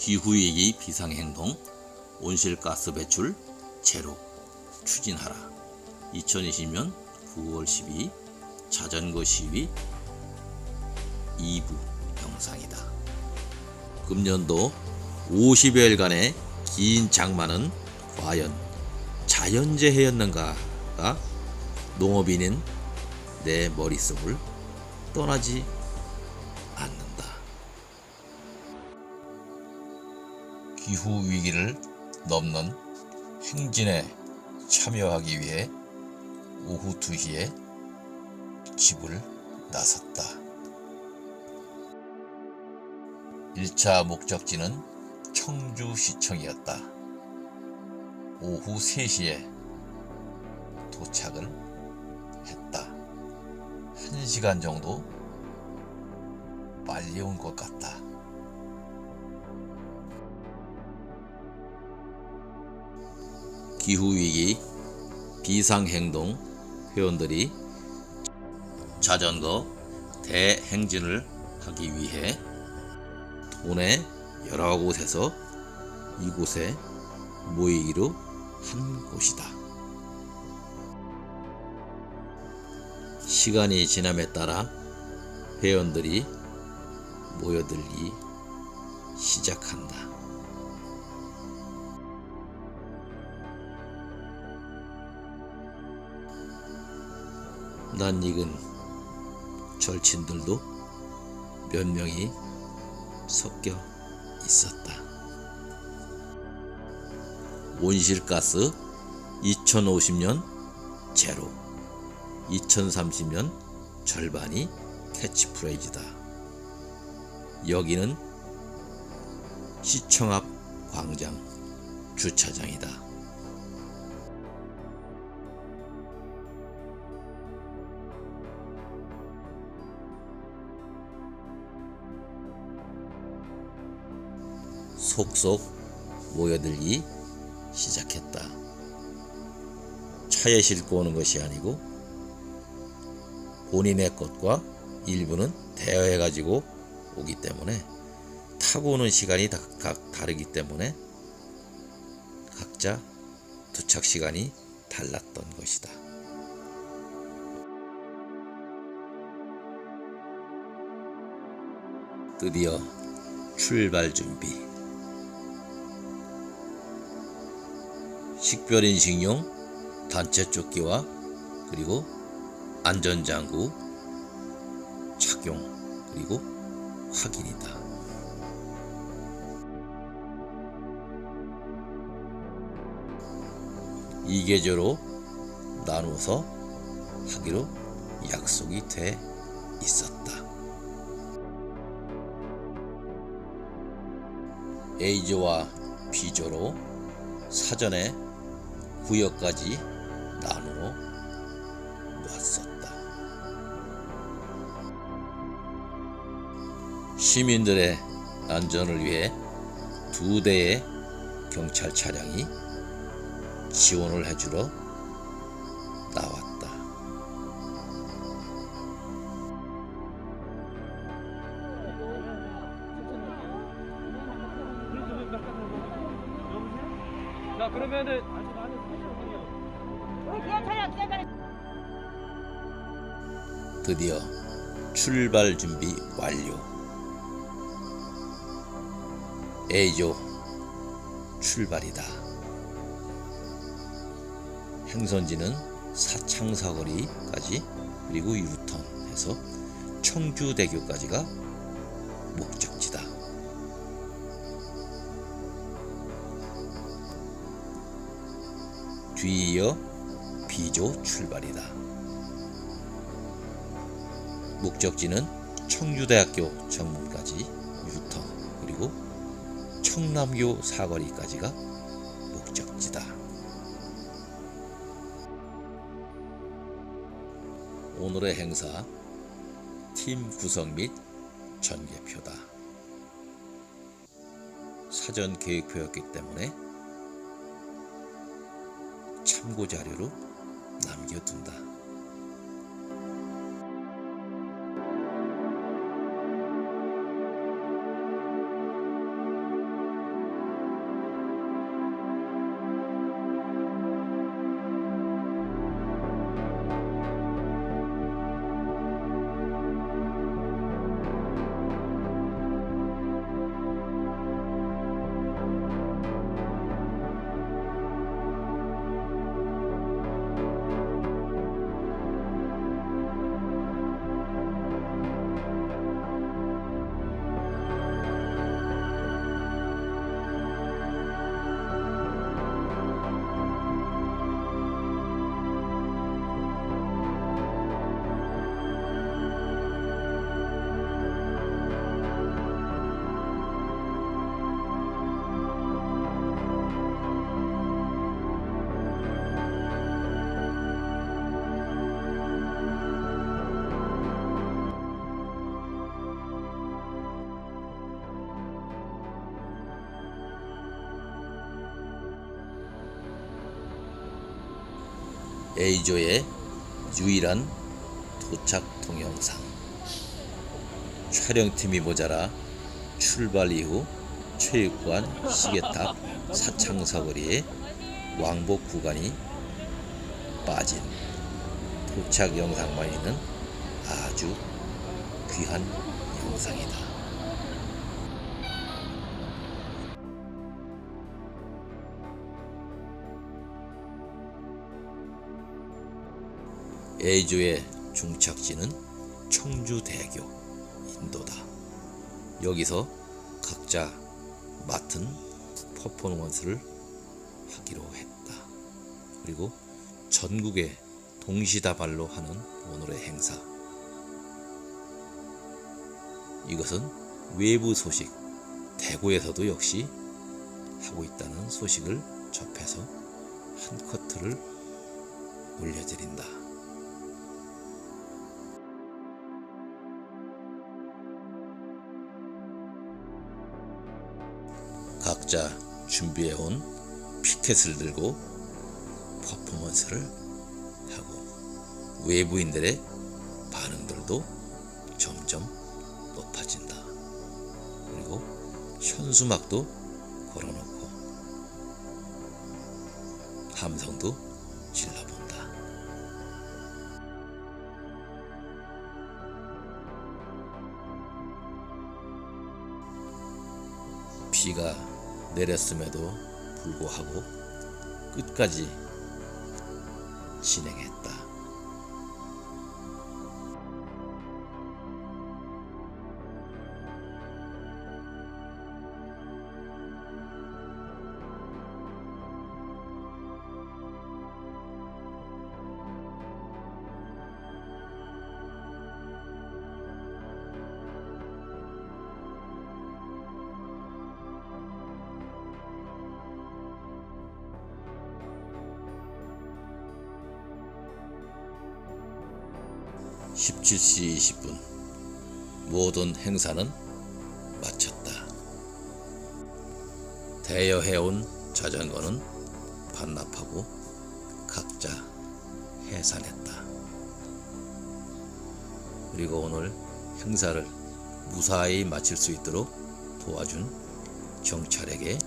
기후위기 비상행동 온실가스 배출 제로 추진하라 2020년 9월 12 자전거 시위 2부 영상이다. 금년도 50여일간의 긴 장마는 과연 자연재해였는가가 농업인인 내 머릿속을 떠나지 기후 위기를 넘는 행진에 참여하기 위해 오후 2시에 집을 나섰다. 1차 목적지는 청주시청이었다. 오후 3시에 도착을 했다. 1시간 정도 빨리 온 것 같다. 기후위기 비상행동 회원들이 자전거 대행진을 하기 위해 도내 여러 곳에서 이곳에 모이기로 한 곳이다. 시간이 지남에 따라 회원들이 모여들기 시작한다. 낯익은 절친들도 몇 명이 섞여 있었다. 온실가스 2050년 제로, 2030년 절반이 캐치프레이즈다. 여기는 시청 앞 광장 주차장이다. 속속 모여들기 시작했다. 차에 싣고 오는 것이 아니고 본인의 것과 일부는 대여해 가지고 오기 때문에 타고 오는 시간이 다, 각 다르기 때문에 각자 도착 시간이 달랐던 것이다. 드디어 출발 준비. 식별인식용 단체 조끼와 그리고 안전장구 착용 그리고 확인이다. 이 계절로 나누어서 하기로 약속이 돼 있었다. A조와 B조로 사전에 구역까지 나누어 놓았었다. 시민들의 안전을 위해 두 대의 경찰 차량이 지원을 해주러 나왔다. 자 그러면은 드디어 출발 준비 완료. A조 출발이다. 행선지는 사창사거리까지 그리고 유턴해서 청주대교까지가 목적지다. 뒤이어 B조 출발이다. 목적지는 청주대학교 정문까지 유턴 그리고 청남교 사거리까지가 목적지다. 오늘의 행사 팀 구성 및 전개표다. 사전 계획표였기 때문에 참고 자료로 남겨둔다. A조의 유일한 도착 동영상. 촬영팀이 모자라 출발 이후 체육관 시계탑 사창사거리의 왕복 구간이 빠진 도착 영상만 있는 아주 귀한 영상이다. A조의 중착지는 청주대교 인도다. 여기서 각자 맡은 퍼포먼스를 하기로 했다. 그리고 전국에 동시다발로 하는 오늘의 행사. 이것은 외부 소식, 대구에서도 역시 하고 있다는 소식을 접해서 한 커트를 올려드린다. 각자 준비해온 피켓을 들고 퍼포먼스를 하고 외부인들의 반응들도 점점 높아진다. 그리고 현수막도 걸어놓고 함성도 내렸음에도 불구하고 끝까지 진행했다. 십칠 시 이십 분 모든 행사는 마쳤다. 대여해온 자전거는 반납하고 각자 해산했다. 그리고 오늘 행사를 무사히 마칠 수 있도록 도와준 경찰에게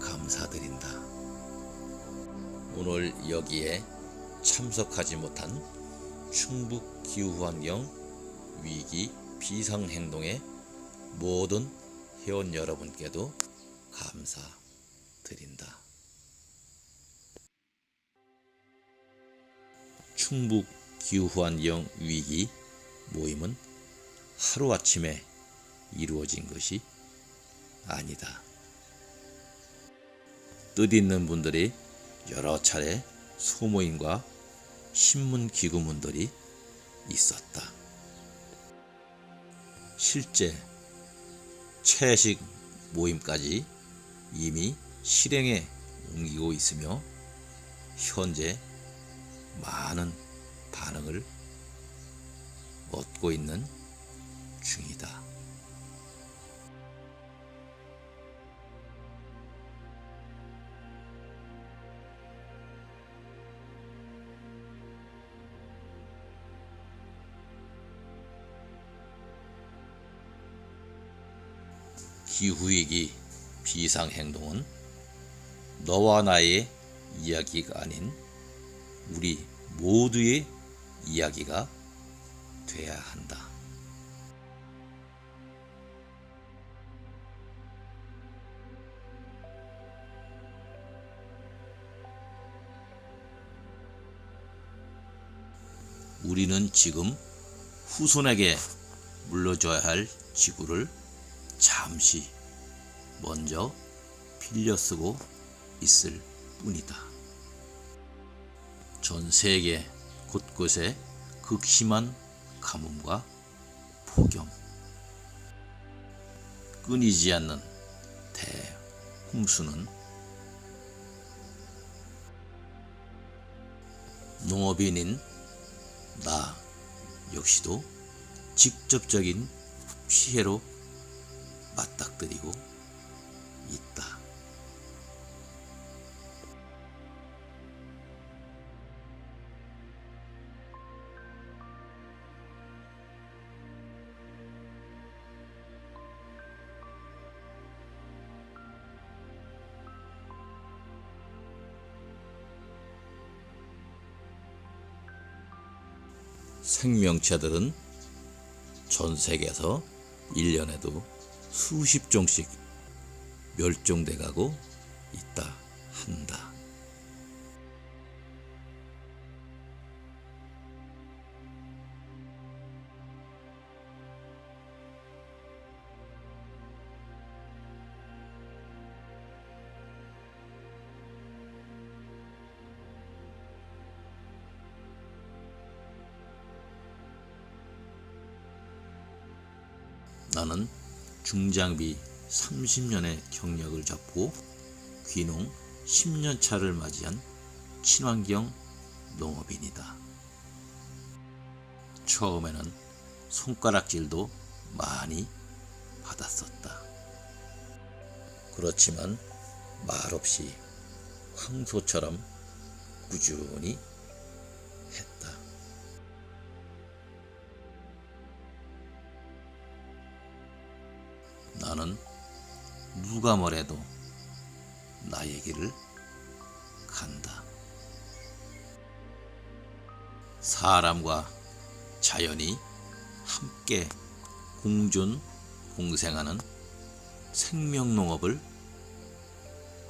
감사드린다. 오늘 여기에 참석하지 못한 충북 기후환경 위기 비상행동의 모든 회원 여러분께도 감사드린다. 충북 기후환경 위기 모임은 하루아침에 이루어진 것이 아니다. 뜻 있는 분들이 여러 차례 소모임과 신문 기구문들이 있었다. 실제 채식 모임까지 이미 실행에 옮기고 있으며 현재 많은 반응을 얻고 있는 중이다. 기후위기 비상행동은 너와 나의 이야기가 아닌 우리 모두의 이야기가 돼야 한다. 우리는 지금 후손에게 물려줘야 할 지구를 잠시 먼저 빌려 쓰고 있을 뿐이다. 전 세계 곳곳에 극심한 가뭄과 폭염, 끊이지 않는 대홍수는 농업인인 나 역시도 직접적인 피해로 맞닥뜨리고 있다. 생명체들은 전 세계에서 1년에도 수십 종씩 멸종돼 가고 있다 한다. 나는 중장비 30년의 경력을 잡고 귀농 10년 차를 맞이한 친환경 농업인이다. 처음에는 손가락질도 많이 받았었다. 그렇지만 말없이 황소처럼 꾸준히 나는 누가 뭐래도 나의 길을 간다. 사람과 자연이 함께 공존 공생하는 생명농업을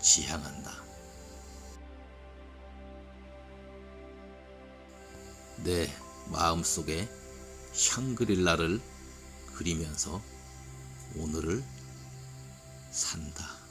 지향한다. 내 마음속에 샹그릴라를 그리면서 오늘을 산다.